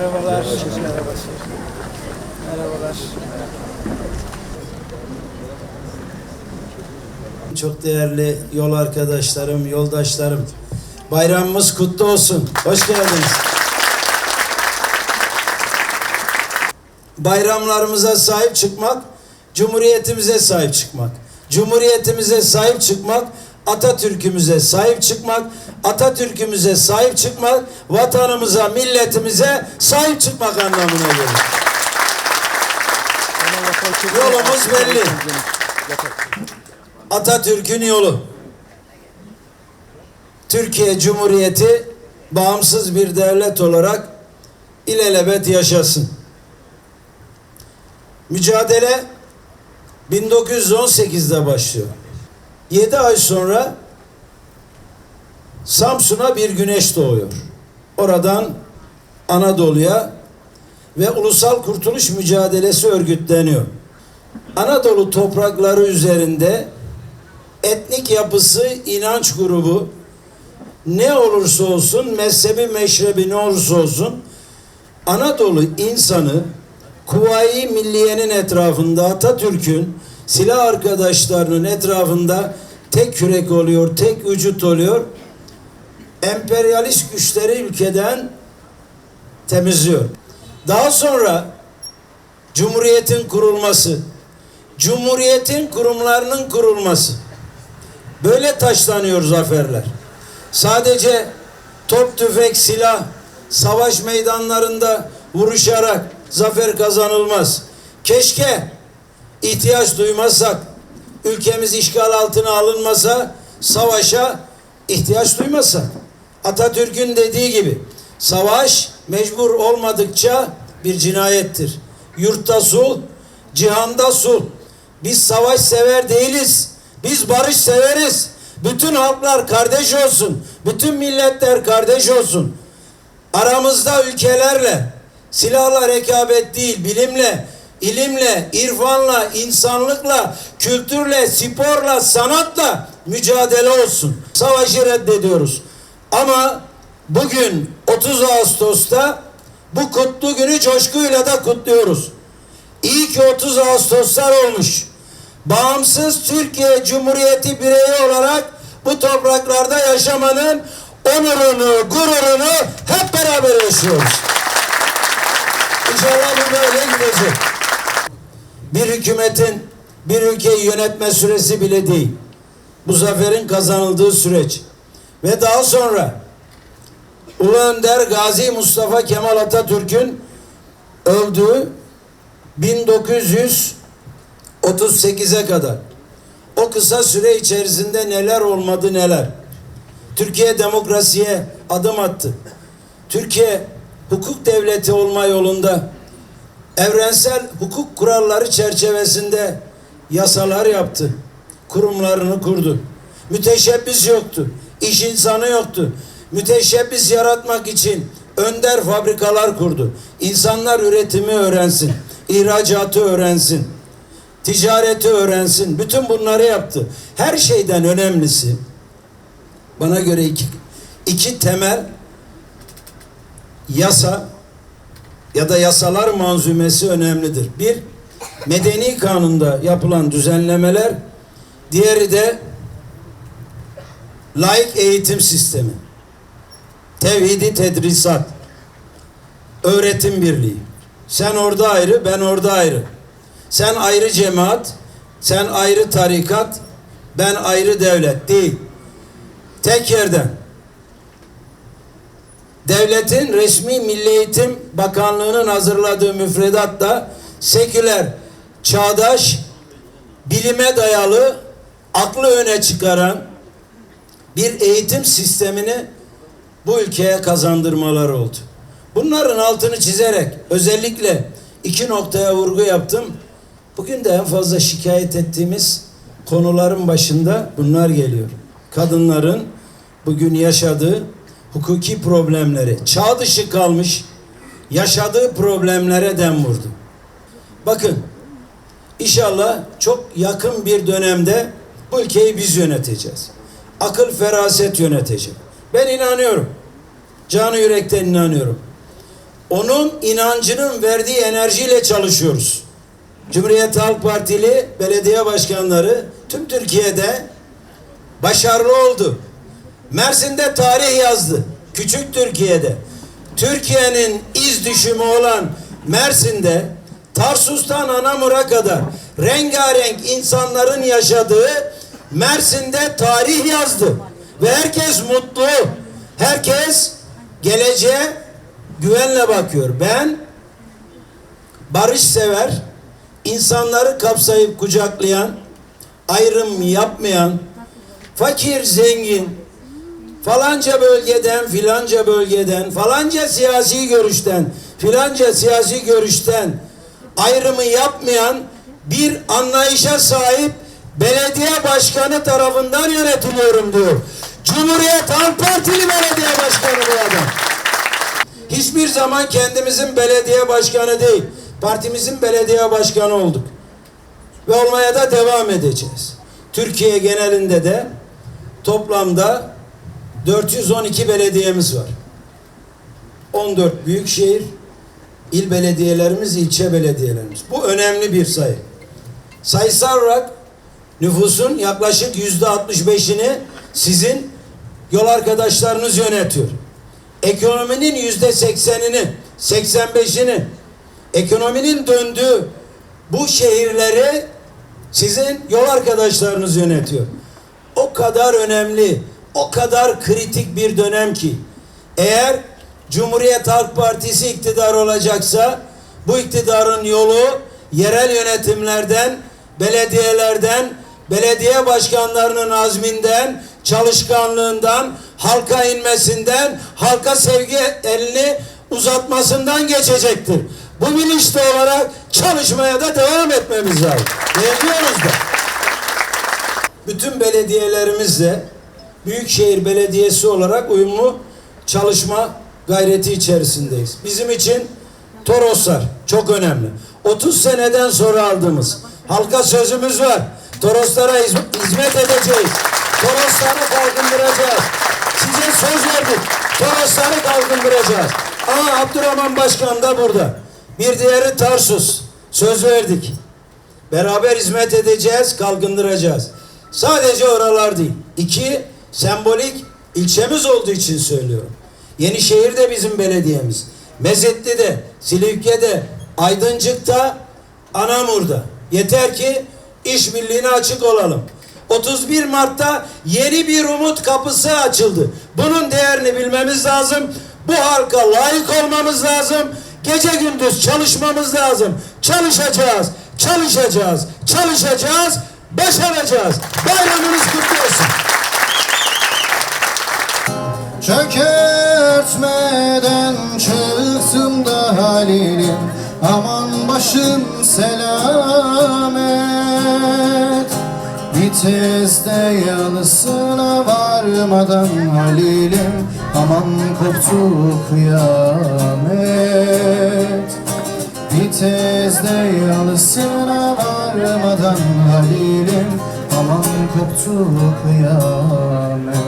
Merhabalar. Merhabalar. Çok değerli yol arkadaşlarım, yoldaşlarım. Bayramımız kutlu olsun. Hoş geldiniz. Bayramlarımıza sahip çıkmak, Cumhuriyetimize sahip çıkmak. Cumhuriyetimize sahip çıkmak, Atatürk'ümüze sahip çıkmak, Atatürk'ümüze sahip çıkmak, vatanımıza, milletimize sahip çıkmak anlamına gelir. Yolumuz belli. Atatürk'ün yolu. Türkiye Cumhuriyeti bağımsız bir devlet olarak ilelebet yaşasın. Mücadele 1918'de başlıyor. 7 ay sonra Samsun'a bir güneş doğuyor. Oradan Anadolu'ya ve ulusal kurtuluş mücadelesi örgütleniyor. Anadolu toprakları üzerinde etnik yapısı, inanç grubu ne olursa olsun, mezhebi, meşrebi ne olursa olsun Anadolu insanı Kuvayi Milliye'nin etrafında Atatürk'ün silah arkadaşlarının etrafında tek yürek oluyor, tek vücut oluyor. Emperyalist güçleri ülkeden temizliyor. Daha sonra Cumhuriyetin kurulması, Cumhuriyetin kurumlarının kurulması. Böyle taşlanıyor zaferler. Sadece top, tüfek, silah, savaş meydanlarında vuruşarak zafer kazanılmaz. Keşke ihtiyaç duymazsak, ülkemiz işgal altına alınmasa, savaşa ihtiyaç duymasak. Atatürk'ün dediği gibi savaş mecbur olmadıkça bir cinayettir. Yurtta sul, cihanda sul. Biz savaş sever değiliz. Biz barış severiz. Bütün halklar kardeş olsun. Bütün milletler kardeş olsun. Aramızda ülkelerle silahla rekabet değil, bilimle, ilimle, irfanla, insanlıkla, kültürle, sporla, sanatla mücadele olsun. Savaşı reddediyoruz. Ama bugün 30 Ağustos'ta bu kutlu günü coşkuyla da kutluyoruz. İyi ki 30 Ağustoslar olmuş. Bağımsız Türkiye Cumhuriyeti bireyi olarak bu topraklarda yaşamanın onurunu, gururunu hep beraber yaşıyoruz. İnşallah bu böyle gidecek. Bir hükümetin bir ülkeyi yönetme süresi bile değil. Bu zaferin kazanıldığı süreç. Ve daha sonra Ulu Önder Gazi Mustafa Kemal Atatürk'ün öldüğü 1938'e kadar o kısa süre içerisinde neler olmadı neler. Türkiye demokrasiye adım attı. Türkiye hukuk devleti olma yolunda evrensel hukuk kuralları çerçevesinde yasalar yaptı. Kurumlarını kurdu. Müteşebbis yoktu. İş insanı yoktu. Müteşebbis yaratmak için önder fabrikalar kurdu. İnsanlar üretimi öğrensin. ihracatı öğrensin. Ticareti öğrensin. Bütün bunları yaptı. Her şeyden önemlisi bana göre iki, iki temel yasa ya da yasalar manzumesi önemlidir. Bir, medeni kanunda yapılan düzenlemeler, diğeri de laik eğitim sistemi, tevhidi tedrisat, öğretim birliği. Sen orada ayrı, ben orada ayrı. Sen ayrı cemaat, sen ayrı tarikat, ben ayrı devlet değil. Tek yerden devletin resmi Milli Eğitim Bakanlığı'nın hazırladığı müfredatta seküler, çağdaş, bilime dayalı, aklı öne çıkaran bir eğitim sistemini bu ülkeye kazandırmalar oldu. Bunların altını çizerek özellikle iki noktaya vurgu yaptım. Bugün de en fazla şikayet ettiğimiz konuların başında bunlar geliyor. Kadınların bugün yaşadığı hukuki problemleri, çağ dışı kalmış yaşadığı problemlere dem vurdu. Bakın inşallah çok yakın bir dönemde bu ülkeyi biz yöneteceğiz. Akıl feraset yönetecek. Ben inanıyorum. Canı yürekten inanıyorum. onun inancının verdiği enerjiyle çalışıyoruz. Cumhuriyet Halk Partili belediye başkanları tüm Türkiye'de başarılı oldu. Mersin'de tarih yazdı. Küçük Türkiye'de. Türkiye'nin iz düşümü olan Mersin'de Tarsus'tan Anamur'a kadar rengarenk insanların yaşadığı Mersin'de tarih yazdı. Ve herkes mutlu. Herkes geleceğe güvenle bakıyor. Ben barış sever, insanları kapsayıp kucaklayan, ayrım yapmayan, fakir zengin, falanca bölgeden, filanca bölgeden, falanca siyasi görüşten, filanca siyasi görüşten ayrımı yapmayan bir anlayışa sahip belediye başkanı tarafından yönetiliyorum diyor. Cumhuriyet Halk Partili belediye başkanı bu adam. Hiçbir zaman kendimizin belediye başkanı değil, partimizin belediye başkanı olduk. Ve olmaya da devam edeceğiz. Türkiye genelinde de toplamda 412 belediyemiz var. 14 büyükşehir, il belediyelerimiz, ilçe belediyelerimiz. Bu önemli bir sayı. Sayısal olarak nüfusun yaklaşık yüzde 65'ini sizin yol arkadaşlarınız yönetiyor. Ekonominin yüzde 80'ini, 85'ini, ekonominin döndüğü bu şehirleri sizin yol arkadaşlarınız yönetiyor. O kadar önemli, o kadar kritik bir dönem ki eğer Cumhuriyet Halk Partisi iktidar olacaksa bu iktidarın yolu yerel yönetimlerden, belediyelerden, belediye başkanlarının azminden, çalışkanlığından, halka inmesinden, halka sevgi elini uzatmasından geçecektir. Bu bilinçli olarak çalışmaya da devam etmemiz lazım. Diyebiliyoruz da. Bütün belediyelerimizle Büyükşehir Belediyesi olarak uyumlu çalışma gayreti içerisindeyiz. Bizim için Toroslar çok önemli. 30 seneden sonra aldığımız halka sözümüz var. Toroslara hizmet, edeceğiz. Torosları kalkındıracağız. Size söz verdik. Torosları kalkındıracağız. Aa Abdurrahman Başkan da burada. Bir diğeri Tarsus. Söz verdik. Beraber hizmet edeceğiz, kalkındıracağız. Sadece oralar değil. İki, sembolik ilçemiz olduğu için söylüyorum. Yenişehir de bizim belediyemiz. Mezitli'de, Silifke'de, Aydıncık'ta, Anamur'da. Yeter ki işbirliğine açık olalım. 31 Mart'ta yeni bir umut kapısı açıldı. Bunun değerini bilmemiz lazım. Bu halka layık olmamız lazım. Gece gündüz çalışmamız lazım. Çalışacağız, çalışacağız, çalışacağız, başaracağız. Bayramınız kutlu olsun. Çökertmeden çıksın da halilim. Aman başım selamet. Viteste yanısına varmadan halilim. Aman koptu kıyamet. Viteste yanısına varmadan halilim. Aman koptu kıyamet